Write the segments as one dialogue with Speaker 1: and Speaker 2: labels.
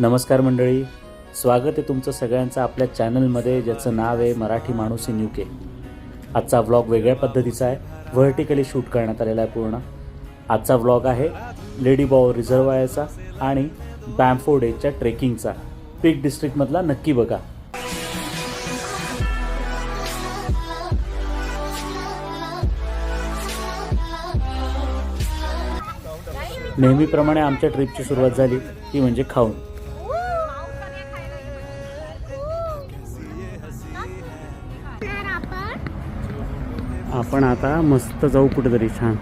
Speaker 1: नमस्कार मंडळी. स्वागत आहे तुमचं सगळ्यांचं आपल्या चॅनलमध्ये ज्याचं नाव आहे मराठी माणूस इन के आजचा व्लॉग वेगळ्या पद्धतीचा आहे. व्हर्टिकली शूट करण्यात आलेला आहे पूर्ण. आजचा व्लॉग आहे लेडी बॉ रिझर्वायरचा आणि बॅम्फो डेच्या ट्रेकिंगचा पीक डिस्ट्रिक्टमधला नक्की बघा. नेहमीप्रमाणे आमच्या ट्रिपची सुरुवात झाली ती म्हणजे खाऊन. आपण आता मस्त जाऊ कुठेतरी छान.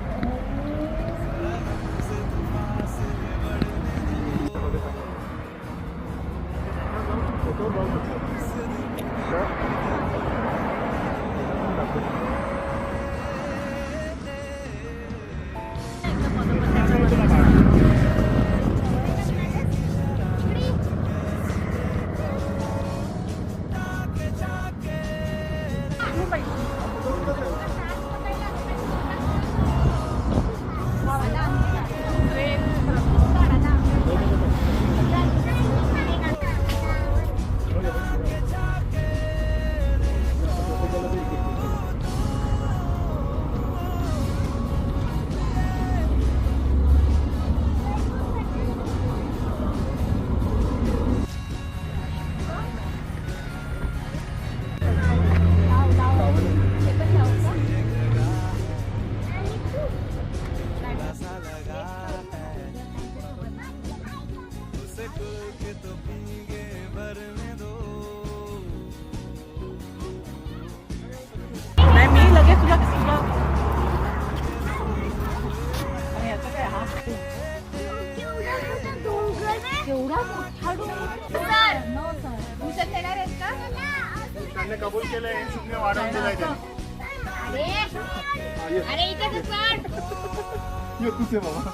Speaker 2: त्यांनी कबूल केलंय शून्य वाढवून दिलाय त्यांनी.
Speaker 3: अरे अरे इथे
Speaker 2: बाबा.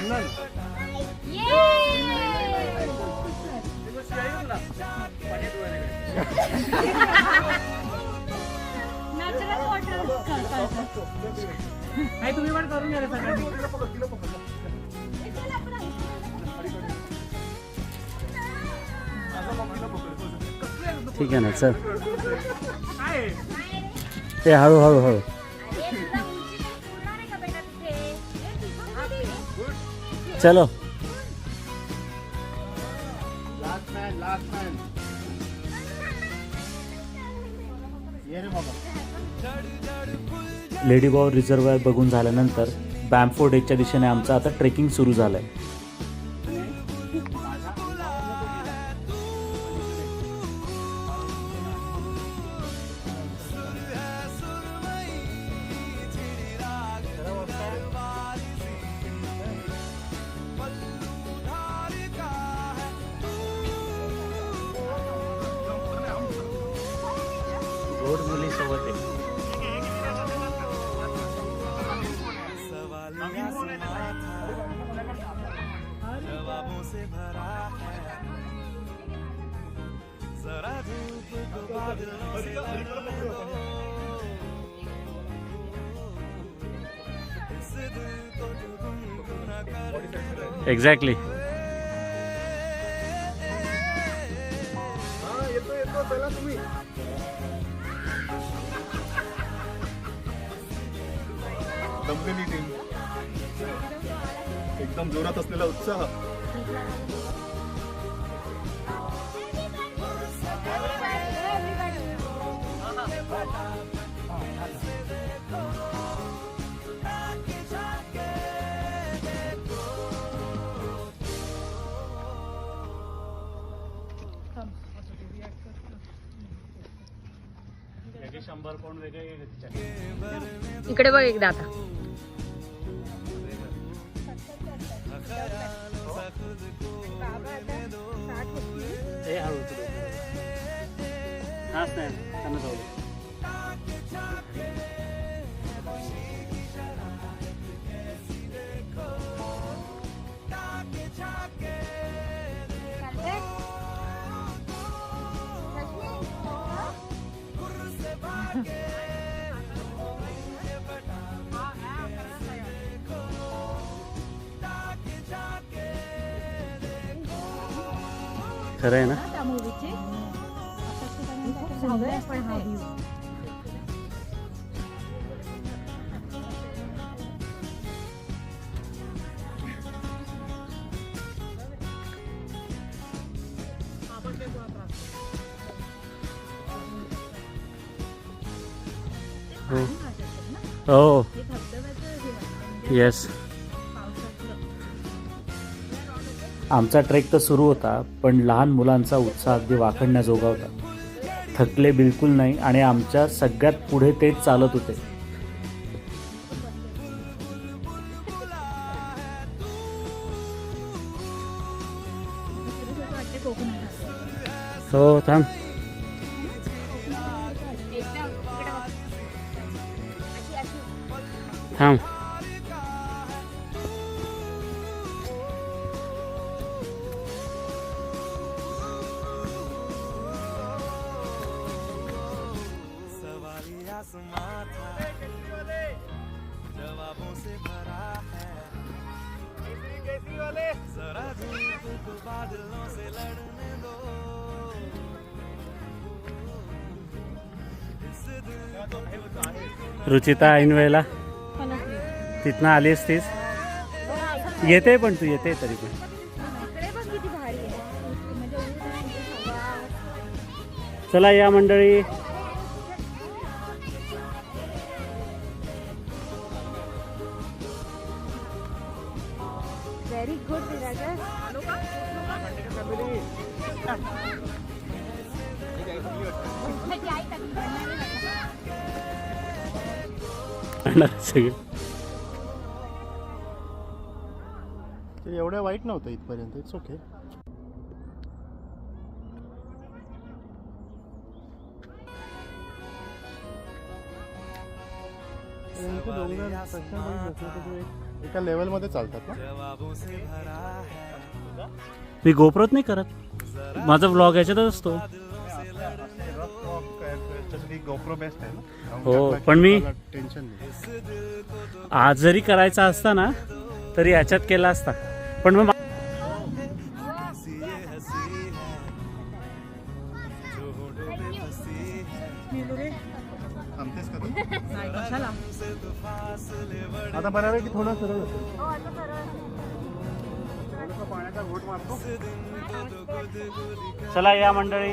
Speaker 2: ना?
Speaker 3: नॅचरल वॉटर
Speaker 4: नाही तुम्ही पण करून घ्या सगळ्यांनी.
Speaker 1: ठीक आहे ना चल. ते हळू हळू हळू. चलो. लेडी बॉवर रिझर्वायर बघून झाल्यानंतर बॅम्फो डेच्या दिशेने आमचं आता ट्रेकिंग सुरू झालं आहे गोड मुली एक्झॅक्टली
Speaker 2: exactly. उत्साह
Speaker 1: शंभर कोण वेगळे
Speaker 3: इकडे बघ एकदा आता.
Speaker 1: हे हळू हाच नाही त्यांना
Speaker 5: खरं आहे ना
Speaker 3: आहे हा
Speaker 5: हो. हो.
Speaker 3: हे धबधब्याचं हे
Speaker 5: येस आमचा ट्रेक तर सुरू होता पण लहान मुलांचा उत्साह अगदी वाखडण्याजोगा होता. थकले बिलकुल नाही आणि आमच्या सगळ्यात पुढे तेच चालत होते. हो थांब. थांब. रुचिता ऐन वेळेला तिथनं आली असतीस येते पण तू येते तरी पण.
Speaker 3: म्हणजे
Speaker 5: चला या मंडळी. आणणार सगळे
Speaker 6: ते एवढं वाईट नव्हतं इथपर्यंत इट्स ओके एका लेवलमध्ये चालतात ना
Speaker 5: मी गोप्रत नाही करत माझा व्लॉग याच्यातच असतो
Speaker 6: गोप्रो बेस्ट आहे ना
Speaker 5: हो, पण मी-
Speaker 6: टेन्शन
Speaker 5: आज जरी करायचा असता ना तरी याच्यात केला असता. पण मग
Speaker 6: आता बऱ्यापैकी थोडं सरळ? पाण्याचा घोट मारतो
Speaker 5: चला या मंडळी.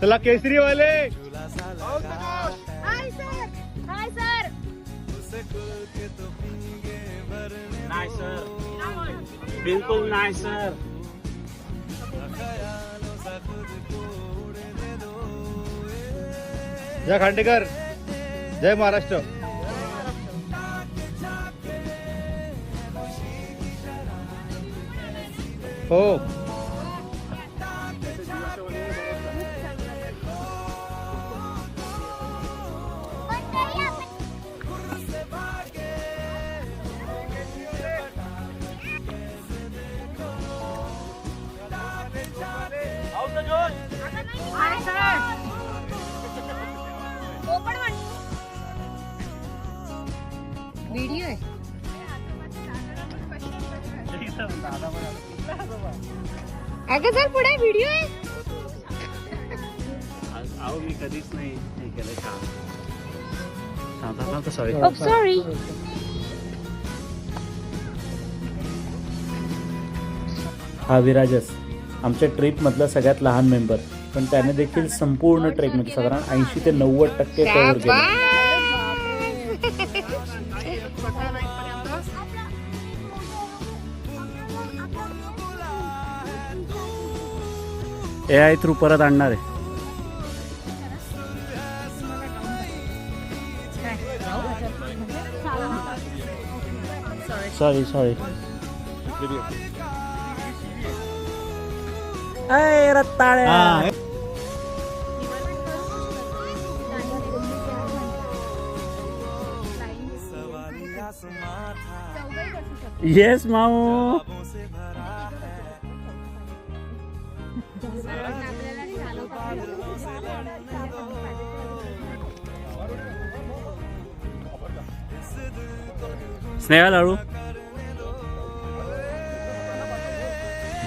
Speaker 3: चला
Speaker 6: केसरी वाले
Speaker 3: हाय सर हाय सर
Speaker 5: नाही सर बिलकुल नाही सर.
Speaker 6: जय खांडेकर. जय महाराष्ट्र. हो
Speaker 3: अगं सर पुढे व्हिडिओ आहे.
Speaker 5: अहो मी कधीच नाही हे केलं काम. सॉरी
Speaker 3: सॉरी
Speaker 5: हा विराजस. आमच्या ट्रिपमधला सगळ्यात लहान मेंबर पण त्याने देखील संपूर्ण ट्रेक म्हणजे साधारण ऐंशी ते नव्वद टक्के कव्हर केलं.
Speaker 1: ए आय थ्रू परत आणणार आहे. सॉरी सॉरी
Speaker 3: शकतो
Speaker 1: येस माऊ. स्नेहा लाडू.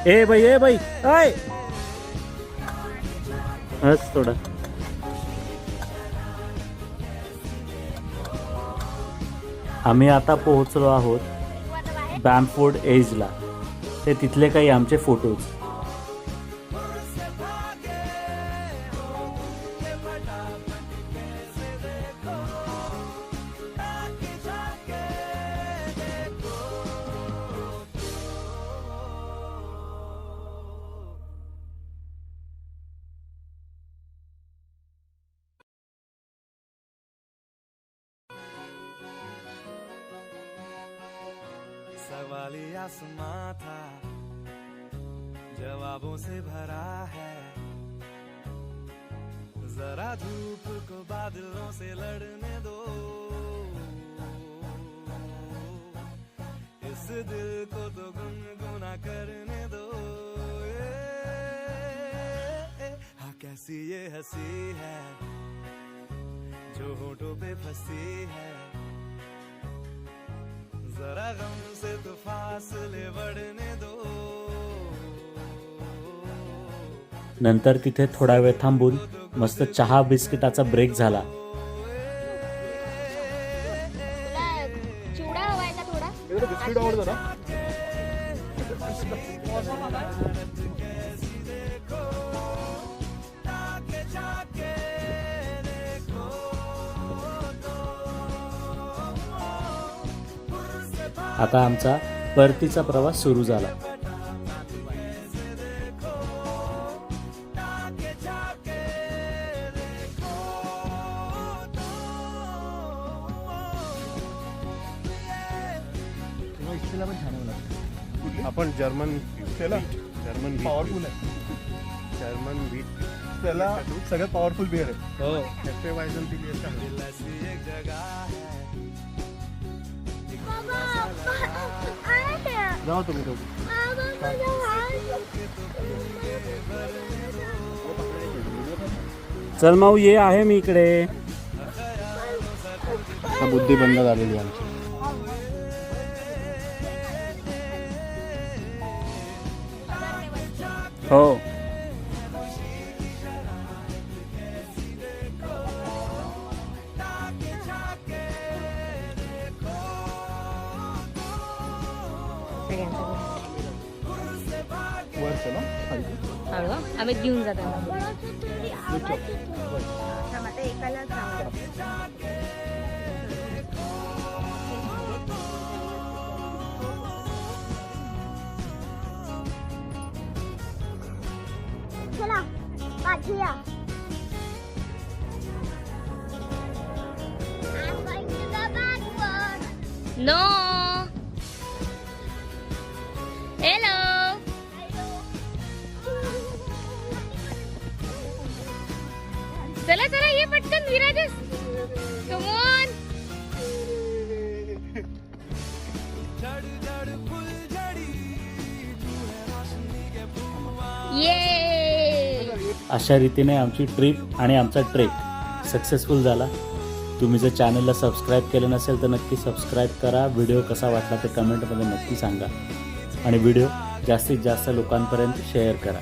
Speaker 1: ए बाई ए बाई अय हस थोडं. आम्ही आता पोहोचलो आहोत बॅम्फोर्ड एजला. ते तिथले काही आमचे फोटोज
Speaker 7: सवाली आसमां था जवाबों से भरा है। जरा धूप को बादलों से लड़ने दो। इस दिल को तो गुनगुना करने दो। ए, ए, हाँ कैसी ये हँसी है जो होठों पे फंसी है। जरा गम से तो फासले बढ़ने दो.
Speaker 1: नंतर तिथे थोडा वेळ थांबून मस्त चहा बिस्किटाचा ब्रेक झाला. आता आमचा परतीचा प्रवास सुरू झाला.
Speaker 2: आपण जर्मन त्याला जर्मन पॉवरफुल आहे. जर्मन व्हीट त्याला सगळ्यात पॉवरफुल बिअर आहे. हो. एफ ए वायझन ती बिअर जाऊ तुम्ही
Speaker 1: चल माऊ ये आहे मी इकडे.
Speaker 2: बुद्धी बंद झालेली आमची.
Speaker 1: हो.
Speaker 3: चला। पाठी या
Speaker 4: नो। हॅलो चला चला ये पटकन विराजस कमॉन
Speaker 1: अशा रीतीने आमची ट्रिप आणि आमचा ट्रेक सक्सेसफुल झाला. तुम्ही जर चॅनलला सबस्क्राईब केलं नसेल तर नक्की सबस्क्राईब करा. व्हिडिओ कसा वाटला ते कमेंटमध्ये नक्की सांगा. आणि व्हिडिओ जास्तीत जास्त लोकांपर्यंत शेअर करा.